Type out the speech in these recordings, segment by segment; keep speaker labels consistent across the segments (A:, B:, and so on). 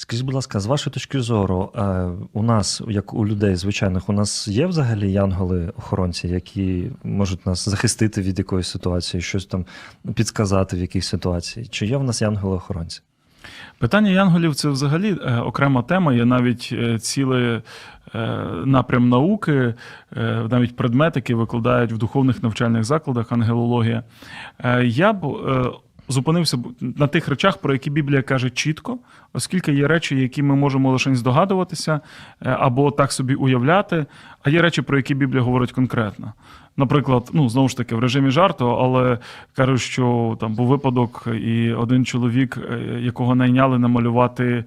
A: Скажіть, будь ласка, з вашої точки зору, е, у нас, як у людей звичайних, у нас є взагалі янголи-охоронці, які можуть нас захистити від якоїсь ситуації, щось там підсказати в якійсь ситуації? Чи є в нас янголи-охоронці?
B: Питання янголів це взагалі е, окрема тема. Є навіть е, цілий напрям науки, навіть предмет, який викладають в духовних навчальних закладах, ангелологія. Я б зупинився на тих речах, про які Біблія каже чітко, оскільки є речі, які ми можемо лише здогадуватися е, або так собі уявляти, а є речі, про які Біблія говорить конкретно. Наприклад, ну знову ж таки, в режимі жарту, але кажуть, що там був випадок, і один чоловік, е, якого найняли намалювати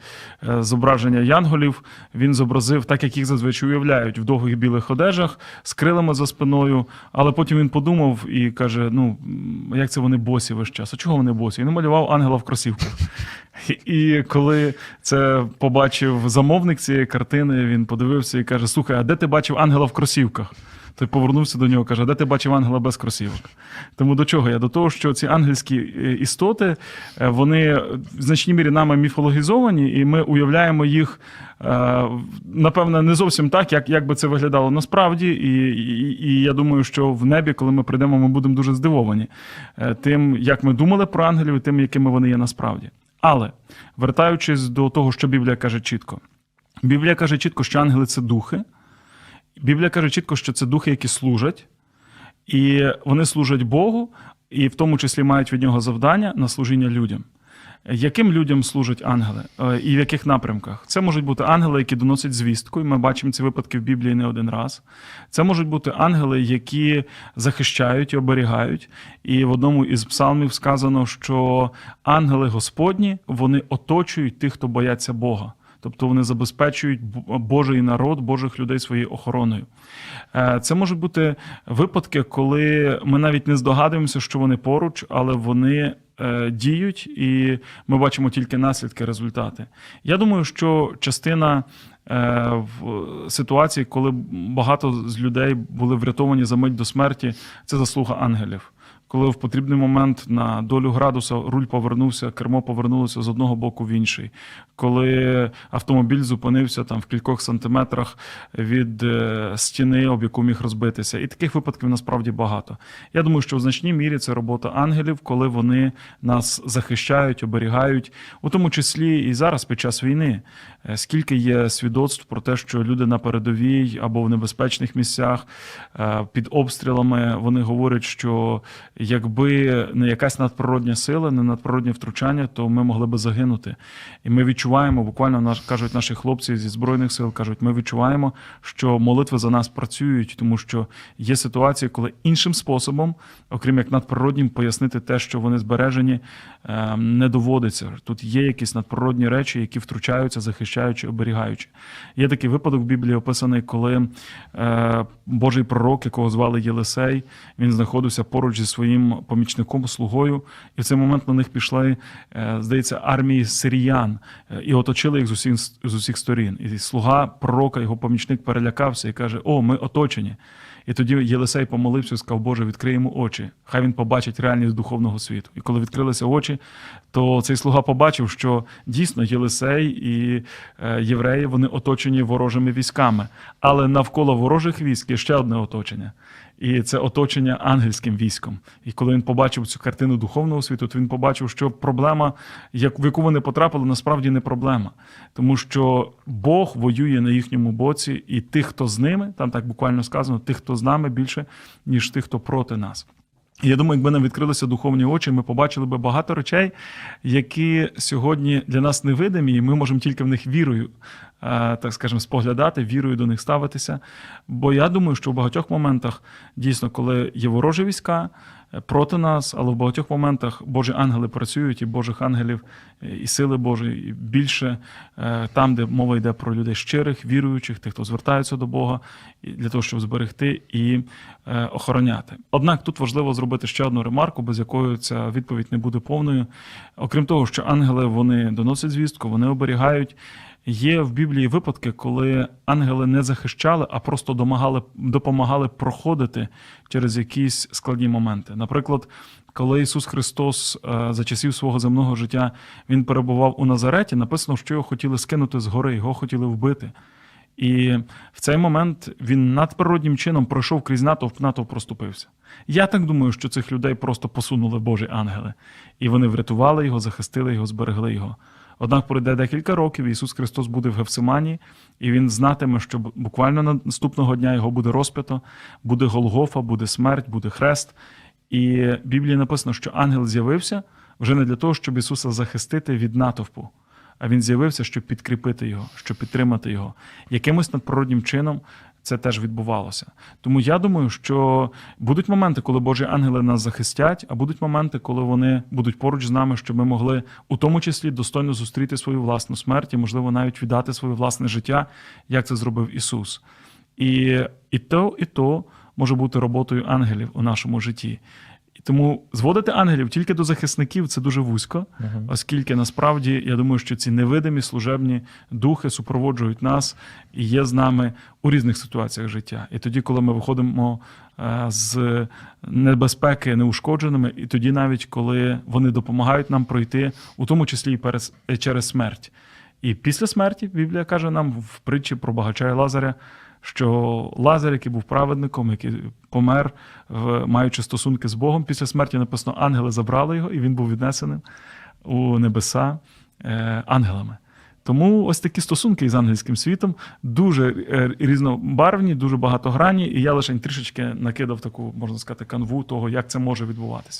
B: е, зображення янголів, він зобразив так, як їх зазвичай уявляють, в довгих білих одежах з крилами за спиною. Але потім він подумав і каже: ну як це вони босі весь час? А чого вони босі? І намалював ангела в кросівках. І коли це побачив замовник цієї картини, він подивився і каже: Слухай, а де ти бачив ангела в кросівках? Той повернувся до нього, каже: де ти бачив ангела без кросівок? Тому до чого я? До того, що ці ангельські е, істоти, е, вони в значній мірі нами міфологізовані, і ми уявляємо їх, е, напевно, не зовсім так, як, як би це виглядало насправді. І, і, і я думаю, що в небі, коли ми прийдемо, ми будемо дуже здивовані тим, як ми думали про ангелів, і тим, якими вони є насправді. Але вертаючись до того, що Біблія каже чітко, Біблія каже чітко, що ангели це духи. Біблія каже чітко, що це духи, які служать, і вони служать Богу, і в тому числі мають від нього завдання на служіння людям. Яким людям служать ангели Е, і в яких напрямках? Це можуть бути ангели, які доносять звістку, і ми бачимо ці випадки в Біблії не один раз. Це можуть бути ангели, які захищають і оберігають. І в одному із псалмів сказано, що ангели Господні вони оточують тих, хто бояться Бога. Тобто вони забезпечують Божий народ, Божих людей своєю охороною. Е, Це можуть бути випадки, коли ми навіть не здогадуємося, що вони поруч, але вони е, діють, і ми бачимо тільки наслідки, результати. Я думаю, що частина е, в ситуації, коли багато з людей були врятовані за мить до смерті, це заслуга ангелів. Коли в потрібний момент на долю градуса руль повернувся, кермо повернулося з одного боку в інший. Коли автомобіль зупинився там в кількох сантиметрах від е, стіни, об яку міг розбитися. І таких випадків насправді багато. Я думаю, що в значній мірі це робота ангелів, коли вони нас захищають, оберігають, у тому числі і зараз під час війни. Е, Скільки є свідоцтв про те, що люди на передовій або в небезпечних місцях е, під обстрілами вони говорять, що якби не якась надприродня сила, не надприроднє втручання, то ми могли би загинути. І ми відчуваємо, буквально наш кажуть наші хлопці зі збройних сил, кажуть, ми відчуваємо, що молитви за нас працюють, тому що є ситуації, коли іншим способом, окрім як надприроднім, пояснити те, що вони збережені, е, не доводиться. Тут є якісь надприродні речі, які втручаються, захищаючи, оберігаючи. Є такий випадок в Біблії описаний, коли е, Божий пророк, якого звали Єлисей, він знаходився поруч зі своїм помічником, слугою, і в цей момент на них пішли, е, здається, армії сиріян е, і оточили їх з усіх, з усіх сторін. І слуга пророка, його помічник перелякався і каже: О, ми оточені. І тоді Єлисей помолився і сказав, Боже, відкрий йому очі. Хай він побачить реальність духовного світу. І коли відкрилися очі, то цей слуга побачив, що дійсно Єлисей і е, євреї вони оточені ворожими військами. Але навколо ворожих військ є ще одне оточення. І це оточення ангельським військом. І коли він побачив цю картину духовного світу, то він побачив, що проблема, в яку вони потрапили, насправді не проблема. Тому що Бог воює на їхньому боці, і тих, хто з ними, там так буквально сказано, тих, хто з нами більше, ніж тих, хто проти нас. Я думаю, якби нам відкрилися духовні очі, ми побачили би багато речей, які сьогодні для нас невидимі, і ми можемо тільки в них вірою, так скажемо, споглядати, вірою до них ставитися. Бо я думаю, що в багатьох моментах дійсно, коли є ворожі війська е, проти нас, але в багатьох моментах Божі ангели працюють, і Божих ангелів е, і сили Божої більше е, там, де мова йде про людей щирих, віруючих, тих, хто звертаються до Бога, для того, щоб зберегти і е, охороняти. Однак тут важливо зробити ще одну ремарку, без якої ця відповідь не буде повною. Окрім того, що ангели вони доносять звістку, вони оберігають. Є в Біблії випадки, коли ангели не захищали, а просто домагали, допомагали проходити через якісь складні моменти. Наприклад, Коли Ісус Христос е, за часів свого земного життя він перебував у Назареті, написано, що його хотіли скинути з гори, його хотіли вбити. І в цей момент він надприроднім чином пройшов крізь натовп, натовп проступився. Я так думаю, що цих людей просто посунули Божі ангели, і вони врятували його, захистили його, зберегли його. Однак пройде декілька років, Ісус Христос буде в Гефсимані, і він знатиме, що буквально наступного дня його буде розпято, буде Голгофа, буде смерть, буде хрест. І в Біблії написано, що ангел з'явився вже не для того, щоб Ісуса захистити від натовпу, а він з'явився, щоб підкріпити його, щоб підтримати його. Якимось надприроднім чином це теж відбувалося. Тому я думаю, що будуть моменти, коли Божі ангели нас захистять, а будуть моменти, коли вони будуть поруч з нами, щоб ми могли у тому числі достойно зустріти свою власну смерть і, можливо, навіть віддати своє власне життя, як це зробив Ісус. І, і то, і то може бути роботою ангелів у нашому житті. І тому зводити ангелів тільки до захисників це дуже вузько, оскільки насправді я думаю, що ці невидимі служебні духи супроводжують нас і є з нами у різних ситуаціях життя. І тоді, коли ми виходимо е, з небезпеки неушкодженими, і тоді, навіть коли вони допомагають нам пройти, у тому числі і через смерть. І після смерті Біблія каже нам в притчі про багача і Лазаря, що Лазар, який був праведником, який помер, маючи стосунки з Богом, після смерті написано, ангели забрали його, і він був віднесеним у небеса е, ангелами. Тому ось такі стосунки із ангельським світом дуже е, різнобарвні, дуже багатогранні, і я лише трішечки накидав таку, можна сказати, канву того, як це може відбуватися.